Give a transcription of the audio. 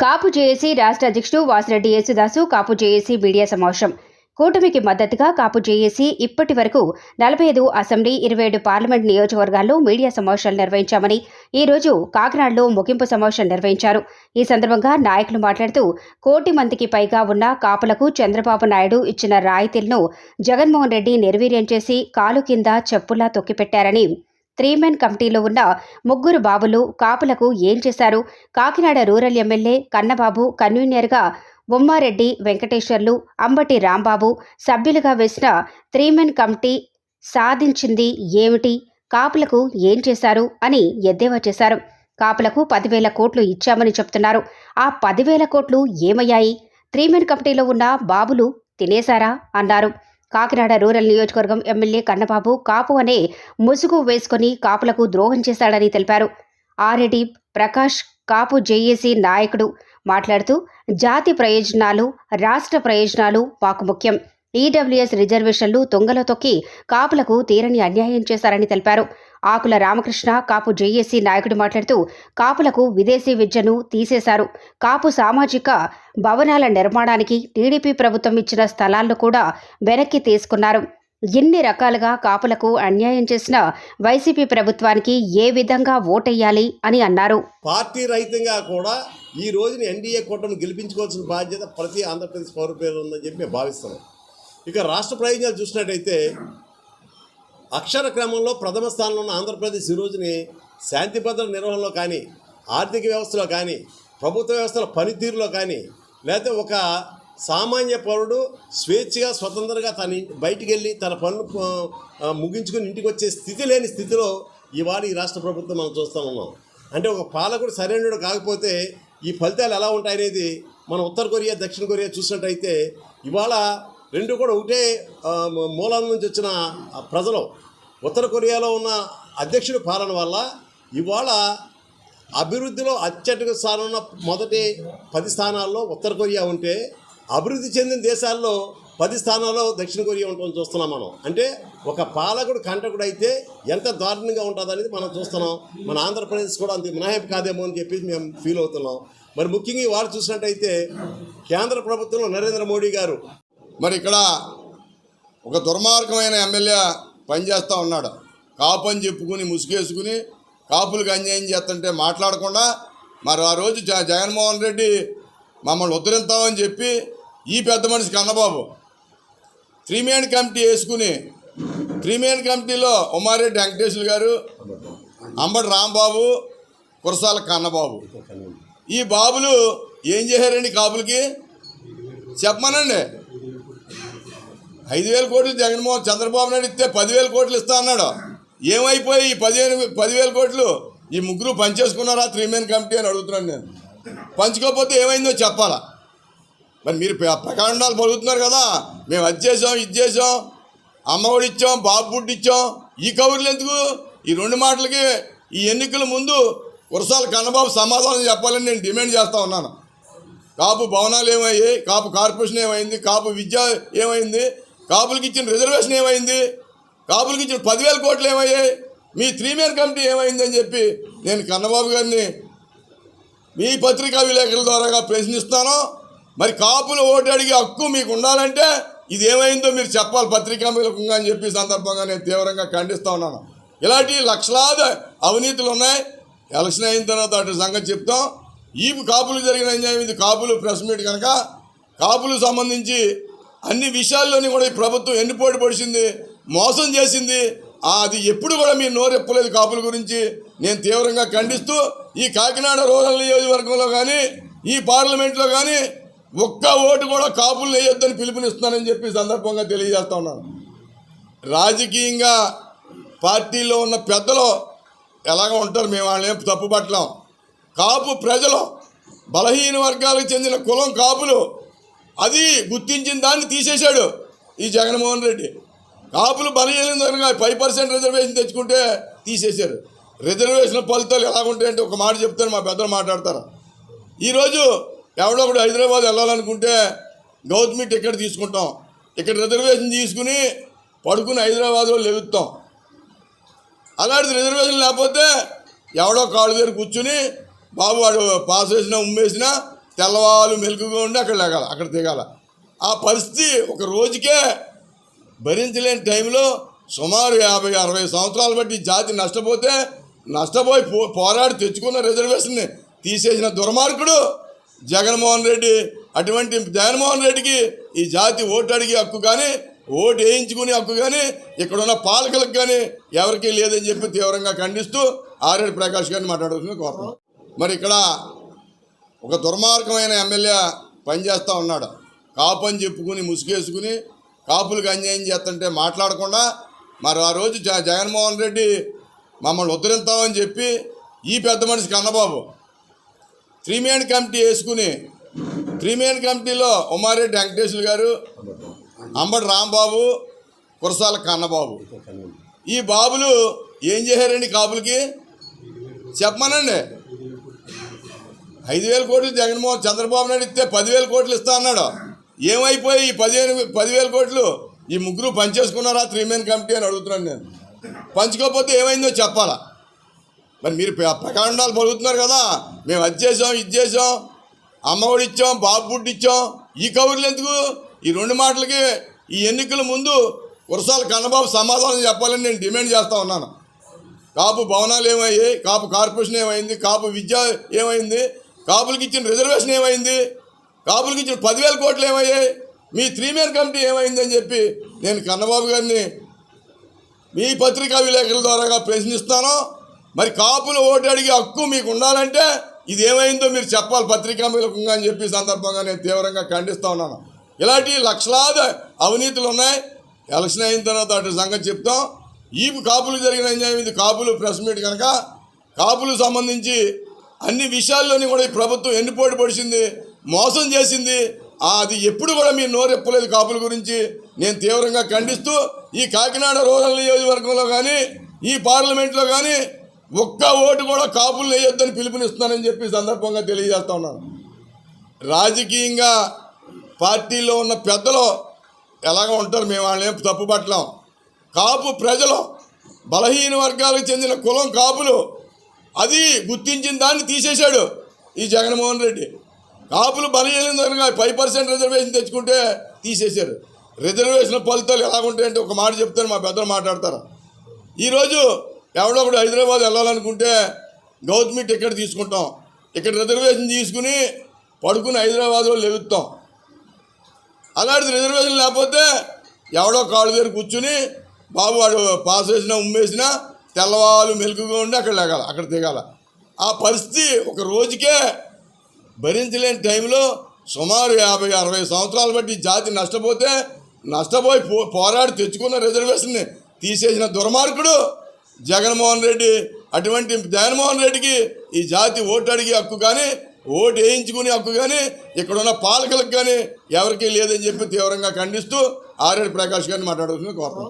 కాపు JAC రాష్ట్ర అధ్యక్షుడు Vasireddy Yesudasu Kapu JAC media సమావేశం. కూటమికి మద్దతుగా కాపు జేఏసీ ఇప్పటి వరకు నలభై ఐదు అసెంబ్లీ ఇరవై ఏడు పార్లమెంట్ నియోజకవర్గాల్లో మీడియా సమావేశాలు నిర్వహించామని ఈ రోజు కాకినాడలో ముగింపు సమావేశం నిర్వహించారు. ఈ సందర్భంగా నాయకులు మాట్లాడుతూ కోటి మందికి పైగా ఉన్న కాపులకు చంద్రబాబు నాయుడు ఇచ్చిన రాయితీలను జగన్మోహన్ రెడ్డి నిర్వీర్యం చేసి కాలు కింద చెప్పులా తొక్కిపెట్టారని త్రీ మెన్ కమిటీలో ఉన్న ముగ్గురు బాబులు కాపులకు ఏం చేశారు? కాకినాడ రూరల్ ఎమ్మెల్యే కన్నబాబు కన్వీనర్గా బొమ్మారెడ్డి వెంకటేశ్వర్లు అంబటి రాంబాబు సభ్యులుగా వేసిన త్రీ మెన్ కమిటీ సాధించింది ఏమిటి? కాపులకు ఏం చేశారు? అని ఎద్దేవా చేశారు. కాపులకు పదివేల కోట్లు ఇచ్చామని చెప్తున్నారు. ఆ పదివేల కోట్లు ఏమయ్యాయి? త్రీ మెన్ కమిటీలో ఉన్న బాబులు తినేశారా? అన్నారు. కాకినాడ రూరల్ నియోజకవర్గం ఎమ్మెల్యే కన్నబాబు కాపు అనే ముసుగు వేసుకొని కాపులకు ద్రోహం చేశాడని తెలిపారు. ఆర్ఎడి ప్రకాష్ కాపు జేఏసీ నాయకుడు మాట్లాడుతూ జాతి ప్రయోజనాలు రాష్ట్ర ప్రయోజనాలు మాకు ముఖ్యం. ఈడబ్ల్యూఎస్ రిజర్వేషన్లు తొంగలో తొక్కి కాపులకు తీరని అన్యాయం చేశారని తెలిపారు. ఆకుల రామకృష్ణ కాపు జేఏసీ నాయకుడు మాట్లాడుతూ కాపులకు విదేశీ విద్యను తీసేశారు. కాపు సామాజిక భవనాల నిర్మాణానికి టీడీపీ ప్రభుత్వం ఇచ్చిన స్థలాలను కూడా వెనక్కి తీసుకున్నారు. ఎన్ని రకాలుగా కాపులకు అన్యాయం చేసిన వైసీపీ ప్రభుత్వానికి ఏ విధంగా ఓటెయ్యాలి అని అన్నారు. పార్టీ రహితంగా కూడా ఈ రోజున ఎన్డీఏ కూటమి గెలిపించుకోవాల్సిన బాధ్యత ప్రతి ఆంధ్రప్రదేశ్ పౌర పేరు ఉందని చెప్పి మేము భావిస్తున్నాం. ఇక రాష్ట్ర ప్రయోజనాలు చూసినట్టయితే అక్షర క్రమంలో ప్రథమ స్థానంలో ఉన్న ఆంధ్రప్రదేశ్ ఈరోజుని రోజుని శాంతి భద్రత నిర్వహణలో కానీ ఆర్థిక వ్యవస్థలో కానీ ప్రభుత్వ వ్యవస్థల పనితీరులో కానీ లేకపోతే ఒక సామాన్య పౌరుడు స్వేచ్ఛగా స్వతంత్రంగా తన బయటికి వెళ్ళి తన పనులు ముగించుకుని ఇంటికి వచ్చే స్థితి లేని స్థితిలో ఇవాళ ఈ రాష్ట్ర ప్రభుత్వం మనం చూస్తూ ఉన్నాం. అంటే ఒక పాలకుడు సరైనడు కాకపోతే ఈ ఫలితాలు ఎలా ఉంటాయనేది మన ఉత్తర కొరియా దక్షిణ కొరియా చూసినట్టయితే ఇవాళ రెండు కూడా ఒకటే మూలాల నుంచి వచ్చిన ప్రజలు. ఉత్తర కొరియాలో ఉన్న అధ్యక్షుడి పాలన వల్ల ఇవాళ అభివృద్ధిలో అత్యధిక స్థానం ఉన్న మొదటి పది స్థానాల్లో ఉత్తర కొరియా ఉంటే అభివృద్ధి చెందిన దేశాల్లో పది స్థానాల్లో దక్షిణ కొరియా ఉండటం చూస్తున్నాం మనం. అంటే ఒక పాలకుడు కంటకుడు అయితే ఎంత దారుణంగా ఉంటుంది అనేది మనం చూస్తున్నాం. మన ఆంధ్రప్రదేశ్ కూడా అంత మినహాయింపు కాదేమో అని చెప్పి మేము ఫీల్ అవుతున్నాం. మరి ముఖ్యంగా ఈ వారు చూసినట్టయితే కేంద్ర ప్రభుత్వంలో నరేంద్ర మోడీ గారు మరి ఇక్కడ ఒక దుర్మార్గమైన ఎమ్మెల్యే పనిచేస్తూ ఉన్నాడు. కాపు అని చెప్పుకుని ముసుగేసుకుని కాపులకు అన్యాయం చేస్తుంటే మాట్లాడకుండా మరి ఆ రోజు జ జగన్మోహన్ రెడ్డి మమ్మల్ని ఉద్ధరిస్తామని చెప్పి ఈ పెద్ద మనిషి కన్నబాబు. త్రీమేన్ కమిటీ వేసుకుని త్రీమేన్ కమిటీలో ఉమారెడ్డి వెంకటేశ్వర గారు అంబటి రాంబాబు కురసాల కన్నబాబు. ఈ బాబులు ఏం చేశారండి కాపులకి? చెప్పమనండి. ఐదు వేల కోట్లు జగన్మోహన్ చంద్రబాబు నాయుడు ఇస్తే పదివేల కోట్లు ఇస్తా అన్నాడు. ఏమైపోయి ఈ పదిహేను పదివేల కోట్లు ఈ ముగ్గురు పనిచేసుకున్నారా? త్రీ మెన్ కమిటీ అని అడుగుతున్నాను నేను. పంచుకోకపోతే ఏమైందో చెప్పాలా? మరి మీరు ప్రకాండాలు పలుకుతున్నారు కదా. మేము అది చేసాం ఇది చేసాం. అమ్మఒడి ఇచ్చాం బాబు బుడ్డి ఇచ్చాం. ఈ కబుర్లు ఎందుకు? ఈ రెండు మాటలకి ఈ ఎన్నికల ముందు కురసాల కన్నబాబు సమాధానం చెప్పాలని నేను డిమాండ్ చేస్తా ఉన్నాను. కాపు భవనాలు ఏమయ్యాయి? కాపు కార్పొరేషన్ ఏమైంది? కాపు విద్య ఏమైంది? కాపులకి ఇచ్చిన రిజర్వేషన్ ఏమైంది? కాపులకి ఇచ్చిన పదివేల కోట్లు ఏమయ్యాయి? మీ త్రీ మేన్ కమిటీ ఏమైంది అని చెప్పి నేను కన్నబాబు గారిని మీ పత్రికా విలేకరుల ద్వారా ప్రశ్నిస్తాను మరి కాపులు ఓటు అడిగే హక్కు మీకు ఉండాలంటే ఇది ఏమైందో మీరు చెప్పాలి పత్రికా విలేకంగా అని చెప్పి సందర్భంగా నేను తీవ్రంగా ఖండిస్తా ఉన్నాను. ఇలాంటి లక్షలాది అవినీతులు ఉన్నాయి. ఎలక్షన్ అయిన తర్వాత అటు సంగతి చెప్తాం. ఈ కాపులు జరిగిన అన్యాయం ఇది కాపులు ప్రెస్ మీట్ కనుక కాపులు సంబంధించి అన్ని విషయాల్లోని కూడా ఈ ప్రభుత్వం ఎన్నిపోటు పొడిచింది మోసం చేసింది. అది ఎప్పుడు కూడా మీరు నోరెప్పలేదు కాపుల గురించి. నేను తీవ్రంగా ఖండిస్తూ ఈ కాకినాడ రూరల్ నియోజకవర్గంలో కానీ ఈ పార్లమెంట్లో కానీ ఒక్క ఓటు కూడా కాపులు వేయొద్దని పిలుపునిస్తున్నానని చెప్పి సందర్భంగా తెలియజేస్తా ఉన్నాను. రాజకీయంగా పార్టీలో ఉన్న పెద్దలు ఎలాగ ఉంటారు మేము వాళ్ళని తప్పు పట్టలేం కాపు ప్రజలు బలహీన వర్గాలకు చెందిన కులం కాపులు అది గుర్తించిన దాన్ని తీసేశాడు ఈ జగన్మోహన్ రెడ్డి. కాపులు బలహీన ఫైవ్ పర్సెంట్ రిజర్వేషన్ తెచ్చుకుంటే తీసేశారు. రిజర్వేషన్ ఫలితాలు ఎలా ఉంటాయంటే ఒక మాట చెప్తాను మా పెద్దలు మాట్లాడతారు. ఈరోజు ఎవడో ఒకటి హైదరాబాద్ వెళ్ళాలనుకుంటే గౌతమి టికెట్ తీసుకుంటాం. ఇక్కడ రిజర్వేషన్ తీసుకుని పడుకుని హైదరాబాద్లో లెగుతాం అలాంటి రిజర్వేషన్ లేకపోతే ఎవడో కాళ్ళు దగ్గర కూర్చుని బాబు వాడు పాస్ వేసినా ఉమ్మేసినా తెల్లవాళ్ళు మెలుగుగా ఉండి అక్కడ లేగాల అక్కడ దిగాల. ఆ పరిస్థితి ఒక రోజుకే భరించలేని టైంలో సుమారు యాభై అరవై సంవత్సరాలు బట్టి ఈ జాతి నష్టపోతే నష్టపోయి పో పోరాడి తెచ్చుకున్న రిజర్వేషన్ని తీసేసిన దుర్మార్గుడు జగన్మోహన్ రెడ్డి. అటువంటి జగన్మోహన్ రెడ్డికి ఈ జాతి ఓటు అడిగే హక్కు కానీ ఓటు వేయించుకునే హక్కు కానీ ఇక్కడ ఉన్న పాలకులకు కానీ ఎవరికీ లేదని చెప్పి తీవ్రంగా ఖండిస్తూ ఆరేడు ప్రకాష్ గారిని మాట్లాడుకుని కోరుతున్నాం మరి ఇక్కడ ఒక దుర్మార్గమైన ఎమ్మెల్యే పనిచేస్తూ ఉన్నాడు. కాపు అని చెప్పుకుని ముసుగేసుకుని కాపులకు అన్యాయం చేస్తుంటే మాట్లాడకుండా మరి ఆ రోజు జ జగన్మోహన్ రెడ్డి మమ్మల్ని ఉద్ధరిస్తామని చెప్పి ఈ పెద్ద మనిషి కన్నబాబు. త్రీ మెయిన్ కమిటీ వేసుకుని త్రీ మెయిన్ కమిటీలో ఉమారెడ్డి వెంకటేశ్వర గారు అంబటి రాంబాబు కురసాల కన్నబాబు. ఈ బాబులు ఏం చేశారండి కాపులకి? చెప్పమనండి. ఐదు వేల కోట్లు జగన్మోహన్ చంద్రబాబు నాయుడు ఇస్తే పదివేల కోట్లు ఇస్తా అన్నాడు. ఏమైపోయి ఈ పదిహేను పదివేల కోట్లు ఈ ముగ్గురు పనిచేసుకున్నారా? త్రీ మెయిన్ కమిటీ అని అడుగుతున్నాను నేను. పంచుకోకపోతే ఏమైందో చెప్పాలా? మరి మీరు ప్రకాండాలు పలుకుతున్నారు కదా. మేము అది చేసాం ఇది చేసాం అమ్మఒడి ఇచ్చాం బాబు బుడ్డి ఇచ్చాం. ఈ కబుర్లు ఎందుకు? ఈ రెండు మాటలకి ఈ ఎన్నికల ముందు కురసాల కన్నబాబు సమాధానం చెప్పాలని నేను డిమాండ్ చేస్తా ఉన్నాను. కాపు భవనాలు ఏమయ్యాయి? కాపు కార్పొరేషన్ ఏమైంది? కాపు విద్య ఏమైంది? కాపులకి ఇచ్చిన రిజర్వేషన్ ఏమైంది? కాపులకి ఇచ్చిన పదివేల కోట్లు ఏమయ్యాయి? మీ త్రీ మెయిన్ కమిటీ ఏమైంది అని చెప్పి నేను కన్నబాబు గారిని మీ పత్రికా విలేకరుల ద్వారాగా ప్రశ్నిస్తాను మరి కాపులు ఓటు అడిగే హక్కు మీకు ఉండాలంటే ఇది ఏమైందో మీరు చెప్పాలి పత్రికా అని చెప్పి సందర్భంగా నేను తీవ్రంగా ఖండిస్తూ ఉన్నాను. ఇలాంటి లక్షలాది అవినీతులు ఉన్నాయి. ఎలక్షన్ అయిన తర్వాత అటు సంగతి చెప్తాం. ఈ కాపులు జరిగిన అన్యాయం ఇది కాపులు ప్రెస్ మీట్ కనుక కాపులకు సంబంధించి అన్ని విషయాల్లోని కూడా ఈ ప్రభుత్వం ఎన్నిపోటు పొడిచింది మోసం చేసింది. అది ఎప్పుడు కూడా మీరు నోరెప్పలేదు కాపుల గురించి. నేను తీవ్రంగా ఖండిస్తూ ఈ కాకినాడ రూరల్ నియోజకవర్గంలో కానీ ఈ పార్లమెంట్లో కానీ ఒక్క ఓటు కూడా కాపులు వేయొద్దని పిలుపునిస్తున్నానని చెప్పి సందర్భంగా తెలియజేస్తా ఉన్నాను. రాజకీయంగా పార్టీలో ఉన్న పెద్దలు ఎలాగ ఉంటారు మేము వాళ్ళని తప్పు పట్టలేం కాపు ప్రజలు బలహీన వర్గాలకు చెందిన కులం కాపులు అది గుర్తించిన దాన్ని తీసేశాడు ఈ జగన్మోహన్ రెడ్డి. కాపులు బలహీన వర్గాలు ఫైవ్ పర్సెంట్ రిజర్వేషన్ తెచ్చుకుంటే తీసేశారు. రిజర్వేషన్ ఫలితాలు ఎలా ఉంటాయంటే ఒక మాట చెప్తాను మా పెద్దలు మాట్లాడతారు. ఈరోజు ఎవడో ఒకడు హైదరాబాద్ వెళ్ళాలనుకుంటే గౌతమి టికెట్ తీసుకుంటాం. ఇక్కడ రిజర్వేషన్ తీసుకుని పడుకుని హైదరాబాద్లో లెగుతాం అలాంటిది రిజర్వేషన్ లేకపోతే ఎవడో కాళ్ళు దగ్గర కూర్చుని బాబు వాడు పాస్ వేసినా ఉమ్మేసినా తెల్లవాళ్ళు మెలుగుగా ఉండి అక్కడ లేగాల అక్కడ దిగాల. ఆ పరిస్థితి ఒక రోజుకే భరించలేని టైంలో సుమారు యాభై అరవై సంవత్సరాలు బట్టి ఈ జాతి నష్టపోతే నష్టపోయి పో పోరాడి తెచ్చుకున్న రిజర్వేషన్ని తీసేసిన దుర్మార్గుడు జగన్మోహన్ రెడ్డి. అటువంటి జగన్మోహన్ రెడ్డికి ఈ జాతి ఓటు అడిగే హక్కు కానీ ఓటు వేయించుకునే హక్కు కానీ ఇక్కడ ఉన్న పాలకులకు కానీ ఎవరికీ లేదని చెప్పి తీవ్రంగా ఖండిస్తూ ఆరేడు ప్రకాష్ గారిని మాట్లాడుతున్న కోరుతున్నాం